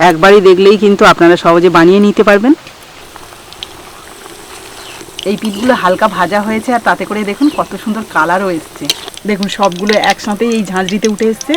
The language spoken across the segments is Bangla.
একবারই দেখলেই কিন্তু আপনারা সহজে বানিয়ে নিতে পারবেন। এই পিঠগুলো হালকা ভাজা হয়েছে আর তাতে করে দেখুন কত সুন্দর কালারও এসছে। দেখুন সবগুলো একসাথেই এই ঝাঁঝরিতে উঠে এসছে।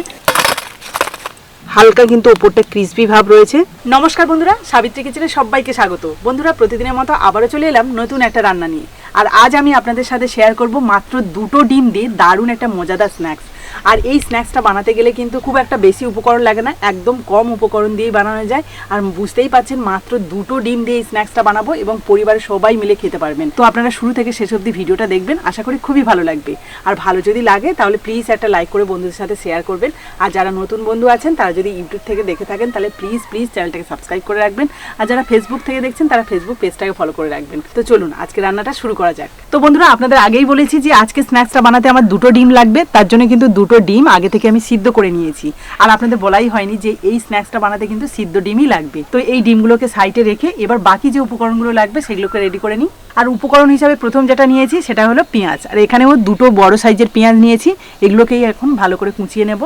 হালকা কিন্তু ওপরটা ক্রিসপি ভাব রয়েছে। নমস্কার বন্ধুরা, সাবিত্রী কিচেনে সবাইকে স্বাগত। বন্ধুরা, প্রতিদিনের মতো আবারও চলে এলাম নতুন একটা রান্না নিয়ে। আর আজ আমি আপনাদের সাথে শেয়ার করব মাত্র দুটো ডিম দিয়ে দারুণ একটা মজাদার স্ন্যাক্স আর এই স্ন্যাক্সটা বানাতে গেলে কিন্তু খুব একটা বেশি উপকরণ লাগে না, একদম কম উপকরণ দিয়েই বানানো যায়। আর বুঝতেই পাচ্ছেন, মাত্র দুটো ডিম দিয়ে এই স্ন্যাক্সটা বানাবো এবং পরিবারের সবাই মিলে খেতে পারবেন। তো আপনারা শুরু থেকে শেষ অবধি ভিডিওটা দেখবেন, আশা করি খুবই ভালো লাগবে। আর ভালো যদি লাগে, তাহলে প্লিজ একটা লাইক করে বন্ধুদের সাথে শেয়ার করবেন। আর যারা নতুন বন্ধু আছেন, তারা যদি ইউটিউব থেকে দেখে থাকেন, তাহলে প্লিজ প্লিজ চ্যানেলটাকে সাবস্ক্রাইব করে রাখবেন। আর যারা ফেসবুক থেকে দেখছেন, তারা ফেসবুক পেজটাকে ফলো করে রাখবেন। তো চলুন, আজকে রান্নাটা শুরু করা যাক। তো বন্ধুরা, আপনাদের আগেই বলেছি যে আজকে স্ন্যাক্সটা বানাতে আমার দুটো ডিম লাগবে, তার জন্য কিন্তু দুটো ডিম আগে থেকে আমি সিদ্ধ করে নিয়েছি। আর আপনাদের বলাই হয়নি যে এই স্ন্যাক্সটা বানাতে কিন্তু সিদ্ধ ডিমই লাগবে। তো এই ডিমগুলোকে সাইডে রেখে এবার বাকি যে উপকরণগুলো লাগবে সেগুলোকে রেডি করে নিই। আর উপকরণ হিসাবে প্রথম যেটা নিয়েছি সেটা হলো পেঁয়াজ। আর এখানেও দুটো বড় সাইজের পেঁয়াজ নিয়েছি। এগুলোকেই এখন ভালো করে কুচিয়ে নেব।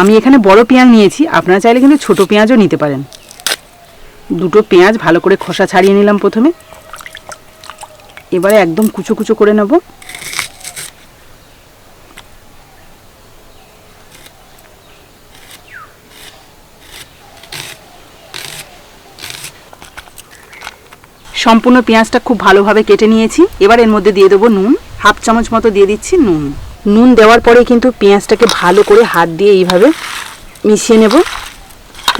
আমি এখানে বড় পেঁয়াজ নিয়েছি। আপনারা চাইলে কিন্তু ছোট পেঁয়াজও নিতে পারেন। দুটো পেঁয়াজ ভালো করে খোসা ছাড়িয়ে নিলাম প্রথমে। এবারে একদম কুচো কুচো করে নেব। সম্পূর্ণ পেঁয়াজটা খুব ভালোভাবে কেটে নিয়েছি। এবার এর মধ্যে দিয়ে দেবো নুন। হাফ চামচ মতো দিয়ে দিচ্ছি নুন। নুন দেওয়ার পরে কিন্তু পেঁয়াজটাকে ভালো করে হাত দিয়ে এইভাবে মিশিয়ে নেব।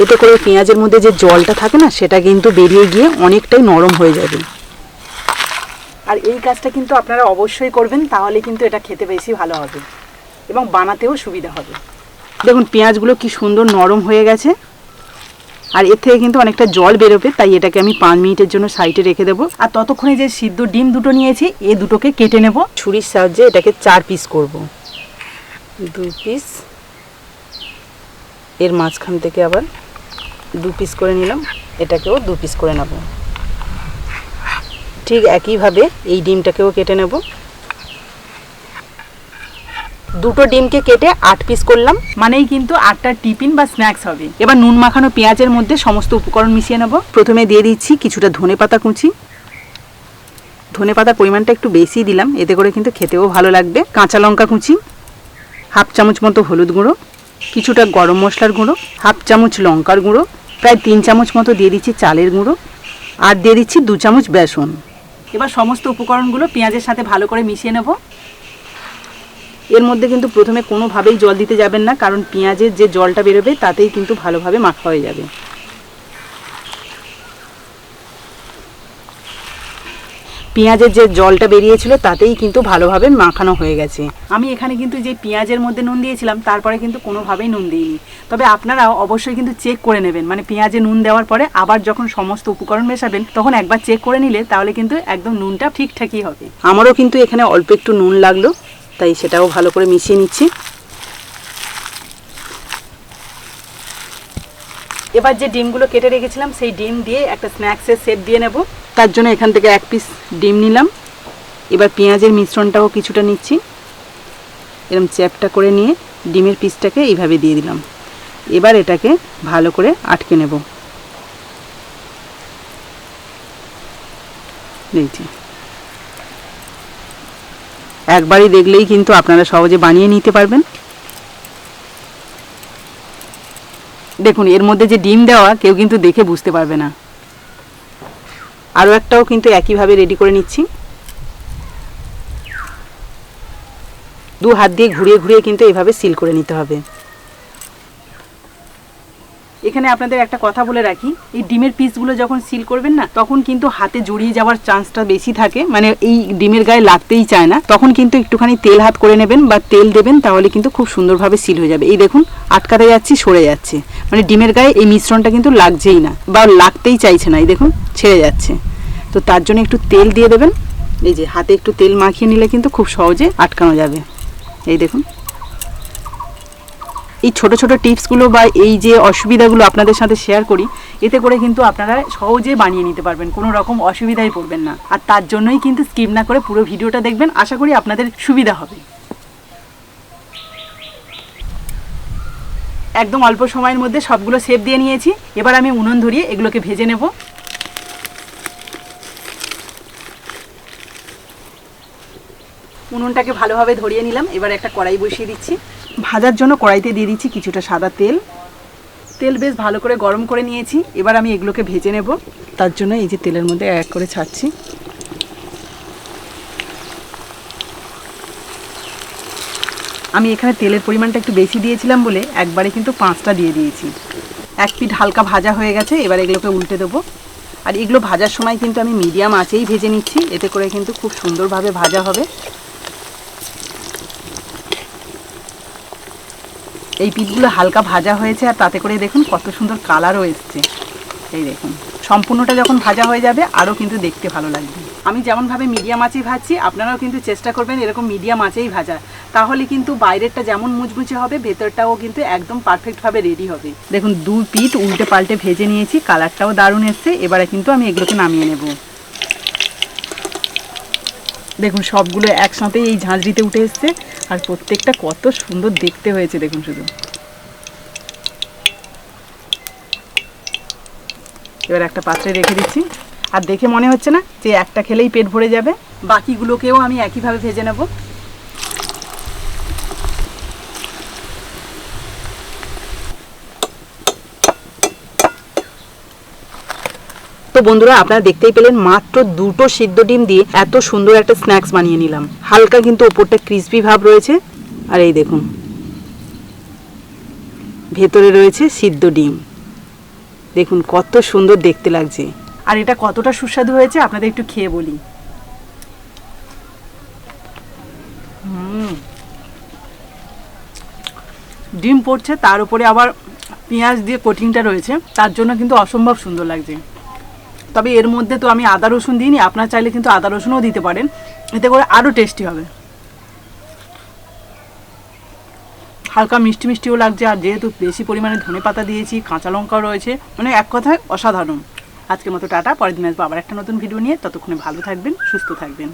এতে করে পেঁয়াজের মধ্যে যে জলটা থাকে না, সেটা কিন্তু বেরিয়ে গিয়ে অনেকটাই নরম হয়ে যাবে। আর এই কাজটা কিন্তু আপনারা অবশ্যই করবেন, তাহলে কিন্তু এটা খেতে বেশি ভালো হবে এবং বানাতেও সুবিধা হবে। দেখুন, পেঁয়াজগুলো কি সুন্দর নরম হয়ে গেছে। আর এর থেকে কিন্তু অনেকটা জল বেরোবে, তাই এটাকে আমি পাঁচ মিনিটের জন্য সাইডে রেখে দেবো। আর ততক্ষণে যে সিদ্ধ ডিম দুটো নিয়েছি, এ দুটোকে কেটে নেব। ছুরির সাহায্যে এটাকে চার পিস করব। দুই পিস এর মাঝখান থেকে আবার দু পিস করে নিলাম। এটাকেও দু পিস করে নেব। ঠিক একইভাবে এই ডিমটাকেও কেটে নেব। দুটো ডিমকে কেটে আট পিস করলাম। মানেই কিন্তু আটটা টিফিন বা স্ন্যাক্স হবে। এবার নুন মাখানো পেঁয়াজের মধ্যে সমস্ত উপকরণ মিশিয়ে নেব। প্রথমে দিয়ে দিচ্ছি কিছুটা ধনে পাতা কুচি। ধনে পাতার পরিমাণটা একটু বেশি দিলাম, এতে করে কিন্তু খেতেও ভালো লাগবে। কাঁচা লঙ্কা কুচি, হাফ চামচ মতো হলুদ গুঁড়ো, কিছুটা গরম মশলার গুঁড়ো, হাফ চামচ লঙ্কার গুঁড়ো, প্রায় তিন চামচ মতো দিয়ে দিচ্ছি চালের গুঁড়ো, আর দিয়ে দিচ্ছি দু চামচ বেসন। এবার সমস্ত উপকরণগুলো পেঁয়াজের সাথে ভালো করে মিশিয়ে নেব। এর মধ্যে কিন্তু প্রথমে কোনোভাবেই জল দিতে যাবেন না, কারণ পেঁয়াজের যে জলটা বেরোবে তাতেই কিন্তু ভালোভাবে মাখা হয়ে যাবে। পেঁয়াজের যে জলটা বেরিয়েছিল তাতেই কিন্তু ভালোভাবে মাখানো হয়ে গেছে। আমি এখানে কিন্তু যে পেঁয়াজের মধ্যে নুন দিয়েছিলাম, তারপরে কিন্তু কোনোভাবেই নুন দিইনি। তবে আপনারাও অবশ্যই কিন্তু চেক করে নেবেন মানে পেঁয়াজে নুন দেওয়ার পরে আবার যখন সমস্ত উপকরণ মেশাবেন, তখন একবার চেক করে নিলে তাহলে কিন্তু একদম নুনটা ঠিকঠাকই হবে। আমারও কিন্তু এখানে অল্প একটু নুন লাগল। তাই সেটাও ভালো করে মিশিয়ে নিচ্ছি। এবার যে ডিমগুলো কেটে রেখেছিলাম, সেই ডিম দিয়ে একটা স্ন্যাক্সের সেট দিয়ে নেব। তার জন্য এখান থেকে এক পিস ডিম নিলাম। এবার পেঁয়াজের মিশ্রণটাও কিছুটা নিচ্ছি। এরকম চ্যাপটা করে নিয়ে ডিমের পিসটাকে এইভাবে দিয়ে দিলাম। এবার এটাকে ভালো করে আটকে নেব। দেখছি একবারই দেখলেই কিন্তু আপনারা সহজে বানিয়ে নিতে পারবেন। দেখুন, এর মধ্যে যে ডিম দেওয়া, কেউ কিন্তু দেখে বুঝতে পারবে না। আরও একটাও কিন্তু একইভাবে রেডি করে নিচ্ছি। দু হাত দিয়ে ঘুরিয়ে ঘুরিয়ে কিন্তু এইভাবে সিল করে নিতে হবে। এখানে আপনাদের একটা কথা বলে রাখি, এই ডিমের পিসগুলো যখন সিল করবেন না, তখন কিন্তু হাতে জড়িয়ে যাওয়ার চান্সটা বেশি থাকে। মানে এই ডিমের গায়ে লাগতেই চায় না। তখন কিন্তু একটুখানি তেল হাত করে নেবেন বা তেল দেবেন, তাহলে কিন্তু খুব সুন্দরভাবে সিল হয়ে যাবে। এই দেখুন, আটকাতে যাচ্ছি, সরে যাচ্ছে। মানে ডিমের গায়ে এই মিশ্রণটা কিন্তু লাগছেই না বা লাগতেই চাইছে না। এই দেখুন, ছেড়ে যাচ্ছে। তো তার জন্য একটু তেল দিয়ে দেবেন। এই যে, হাতে একটু তেল মাখিয়ে নিলে কিন্তু খুব সহজে আটকানো যাবে। এই দেখুন। এই ছোট ছোট টিপসগুলো বা এই যে অসুবিধাগুলো আপনাদের সাথে শেয়ার করি, এতে করে কিন্তু আপনারা সহজে বানিয়ে নিতে পারবেন, কোনো রকম অসুবিধায় পড়বেন না। আর তার জন্যই কিন্তু স্কিপ না করে পুরো ভিডিওটা দেখবেন, আশা করি আপনাদের সুবিধা হবে। একদম অল্প সময়ের মধ্যে সবগুলো সেপ দিয়ে নিয়েছি, এবার আমি উনুন ধরিয়ে এগুলোকে ভেজে নেব। উনুনটাকে ভালোভাবে ধরিয়ে নিলাম, এবার একটা কড়াই বসিয়ে দিচ্ছি। ভাজার জন্য কড়াইতে দিয়ে দিচ্ছি কিছুটা সাদা তেল। তেল বেশ ভালো করে গরম করে নিয়েছি। এবার আমি এগুলোকে ভেজে নেব। তার জন্য এই যে তেলের মধ্যে এক করে ছাড়ছি। আমি এখানে তেলের পরিমাণটা একটু বেশি দিয়েছিলাম বলে একবারে কিন্তু পাঁচটা দিয়ে দিয়েছি। এক পিঠ হালকা ভাজা হয়ে গেছে, এবার এগুলোকে উল্টে দেবো। আর এগুলো ভাজার সময় কিন্তু আমি মিডিয়াম আঁচেই ভেজে নিচ্ছি। এতে করে কিন্তু খুব সুন্দরভাবে ভাজা হবে। এই পিঠগুলো হালকা ভাজা হয়েছে আর তাতে করে দেখুন কত সুন্দর কালারও এসছে। এই দেখুন, সম্পূর্ণটা যখন ভাজা হয়ে যাবে, আরও কিন্তু দেখতে ভালো লাগবে। আমি যেমনভাবে মিডিয়াম আঁচেই ভাজছি, আপনারাও কিন্তু চেষ্টা করবেন এরকম মিডিয়াম আঁচেই ভাজা। তাহলে কিন্তু বাইরেরটা যেমন মুচমুচে হবে, ভেতরটাও কিন্তু একদম পারফেক্টভাবে রেডি হবে। দেখুন, দু পিঠ উল্টে পাল্টে ভেজে নিয়েছি, কালারটাও দারুণ এসছে। এবারে কিন্তু আমি এগুলোকে নামিয়ে নেব। দেখুন, সবগুলো একসাথে এই ঝাঁঝরিতে উঠে এসছে। আর প্রত্যেকটা কত সুন্দর দেখতে হয়েছে, দেখুন শুধু। এবার একটা পাত্রে রেখে দিচ্ছি। আর দেখে মনে হচ্ছে না যে একটা খেলেই পেট ভরে যাবে। বাকিগুলোকেও আমি একইভাবে ভেজে নেব। বন্ধুরা, আপনারা দেখতেই পেলেন মাত্র দুটো সিদ্ধ ডিম দিয়ে এত সুন্দর একটা স্ন্যাক্স বানিয়ে নিলাম। হালকা কিন্তু ওপরটা ক্রিসপি ভাব রয়েছে। আর এই দেখুন, ভেতরে রয়েছে সিদ্ধ ডিম। দেখুন, কত সুন্দর দেখতে লাগছে। আর এটা কতটা সুস্বাদু হয়েছে, আপনাদের একটু খেয়ে বলি। ডিম পড়ছে, তার উপরে আবার পেঁয়াজ দিয়ে কোটিংটা রয়েছে। তার জন্য কিন্তু অসম্ভব সুন্দর লাগছে। তবে এর মধ্যে তো আমি আদা রসুন দিইনি, আপনার চাইলে কিন্তু আদা রসুনও দিতে পারেন। এতে করে আরও টেস্টি হবে। হালকা মিষ্টি মিষ্টিও লাগছে, আর যেহেতু বেশি পরিমাণে ধনে পাতা দিয়েছি, কাঁচা লঙ্কাও রয়েছে মানে এক কথায় অসাধারণ। আজকের মতো টাটা, পরের দিন আসব আবার একটা নতুন ভিডিও নিয়ে, ততক্ষণে ভালো থাকবেন, সুস্থ থাকবেন।